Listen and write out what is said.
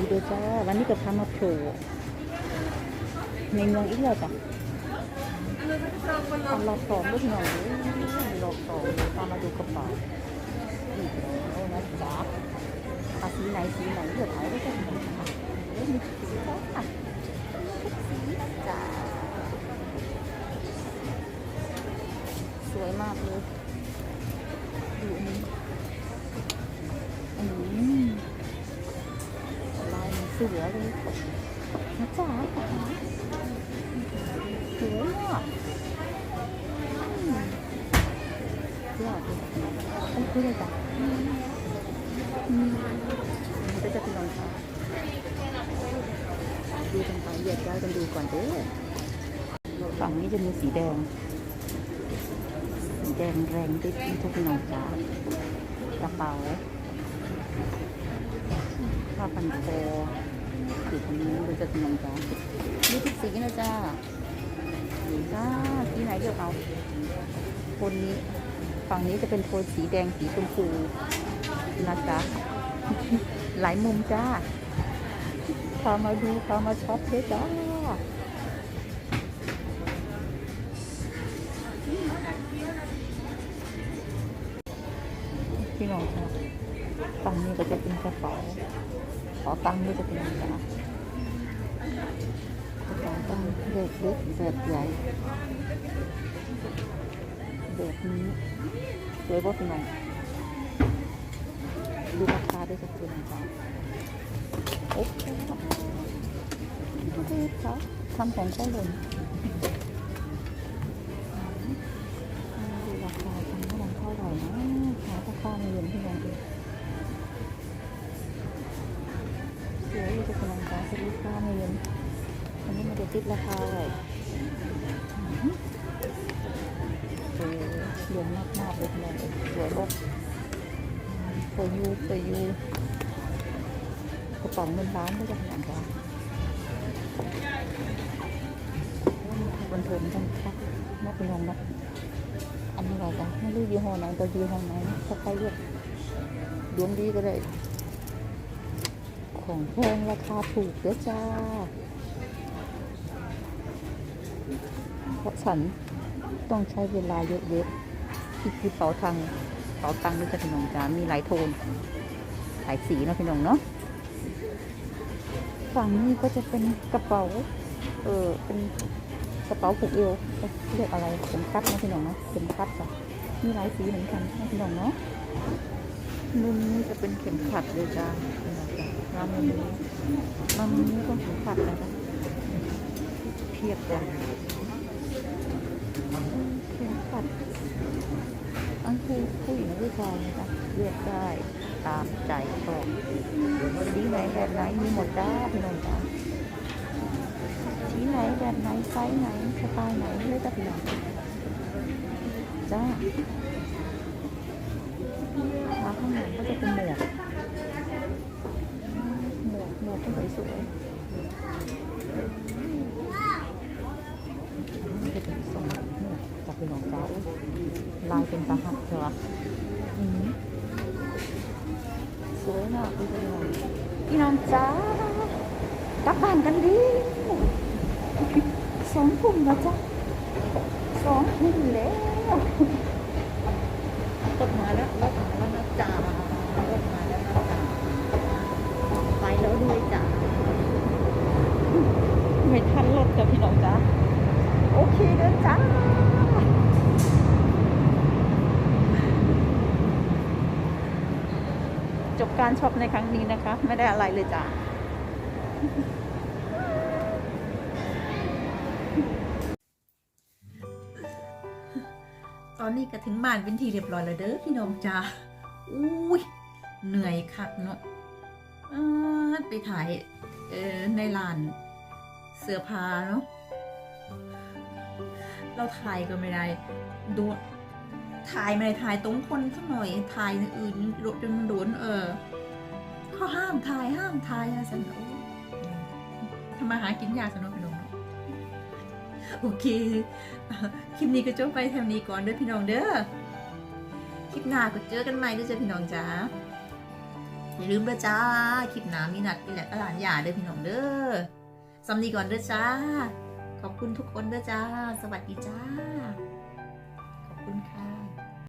ดีด้วยจ้า วันนี้ก็ทำมาโผล่ในเมืองอีกแล้วจ้ะทำรอบสองด้วยหน่อยรอบสองตามมาดูกระเป๋าอีกแล้วนะจ๊ะอาสีไหนสีไหนเลือกเอาได้จ้ะเอ้ยมีสีจ้าสีนะจ๊ะสวยมากเลย สือเลยนะจ๊ะสวยอะอืมยอดเลยโอ้ยเลยจ้ะอืมมันก็จะเป็นรองเท้าดูกันไปแยกย้ายกันดูก่อนเด้อฝั่งนี้จะมีสีแดง สีแดงแรงด้วยที่ทุกน้องจ้ากระเป๋าผ้าพันคอ สีทางนี้ดูจะเป็นน้องจ้านี่ทุกสีนะจ้าสีจ้าสีไหนเลือกเอาโทนนี้ฝั่งนี้จะเป็นโทนสีแดงสีชมพูนะจ๊ะหลายมุมจ้าพามาดูพามาช็อปด้วยจ้าพี่น้องค่ะฝั่งนี้ก็จะเป็นกระเป๋าขอตังค์นี่จะเป็นอะไรนะกระเป๋า ตังๆเด็กเล็กแบบใหญ่เด็กนี้สวยบ่พี่น้องดูราคาด้วยจะเป็นอะไรโอ้โอเคค่ะทำของใช้เลย ซื้อราคาไม่เย็นอันนี้มันจะติดราคาไว้โอ้เย็นมากๆเลยพี่น้องเลยสวยบกสวยยูสวยยูกระป๋าเงินล้านด้วยจะเป็นราคาบันเทิงกันครับนักเป็นรองนักอันนี้อะไรจ้ะไม่รู้ยี่ห้อไหนตัวยี่ห้อไหนนะถ้าใครเลือกดวงดีก็ได้ ของแพงราคาถูกเด้อจ้าเพราะฉันต้องใช้เวลาเยอะๆที่คือเป๋าทางเป๋าตังค์นี่จะพี่น้องจ้ามีหลายโทนหลายสีเนาะพี่น้องเนาะฝั่งนี้ก็จะเป็นกระเป๋า เออเป็นกระเป๋าผูกเอวเรียกอะไรเข็มขัดนะพี่น้องเนาะเข็มขัดจ้ะมีหลายสีเหมือนกันนะพี่น้องเนาะมุมนี้จะเป็นเข็มขัดเลยจ้า พี่น้องจ้ะแล้วมุมนี้แล้วมุมนี้ก็เข็มขัดนะคะเพียบเลยเข็มขัดอันคือผู้หญิงผู้ชายนะจ๊ะเลือกได้ตามใจชอบสีไหนแบบไหนมีหมดจ้าพี่น้องจ้าสีไหนแบบไหนไซส์ไหนสไตล์ไหนเลือกจากไหนจ้ามาข้างหลังก็จะเป็นหม วกหมวกหมวกก็สวยๆอันนี้จะเป็นทรงหมวกจากเป็นของเจ้าลายเป็นตาหักเถอะอืมสวยมากพี่น้องพี่น้องจ้ากลับบ้านกันดีสองทุ่มแล้วจ้ะสองทุ่มแล้วรถมาแล้วรถมาแล้ว ไม่ทันรถจ้ะพี่น้องจ้ะโอเคเด้อจ้าจบการช็อปในครั้งนี้นะคะ ไม่ได้อะไรเลยจ้ะตอนนี้ก็ถึงบ้านเป็นทีเรียบร้อยแล้วเด้อพี่น้องจ้าอุ้ยเหนื่อยคักเนาะไปถ่ายในร้าน เสื้อผ้าเนาะเราถ่ายก็ไม่ได้ดูถ่ายไม่ได้ถ่ายตรงคนสักหน่อยถ่ายอื่นโดนจนมันโดนเออเขาห้ามถ่ายห้ามถ่ายอะสันโอ้ทำมาหากินยากสนองพี่น้องเนาะโอเคคลิปนี้ก็จบไปแถวนี้ก่อนเด้อพี่น้องเด้อคลิปหน้าก็เจอกันใหม่ด้อจ้ะพี่น้องจ๋าอย่าลืมเด้อจ้าคลิปหน้ามีนัดนี่แหละก็หลานหยาเด้อพี่น้องเด้อ สำนีก่อนเด้อจ้า ขอบคุณทุกคนเด้อจ้า สวัสดีจ้า ขอบคุณค่ะ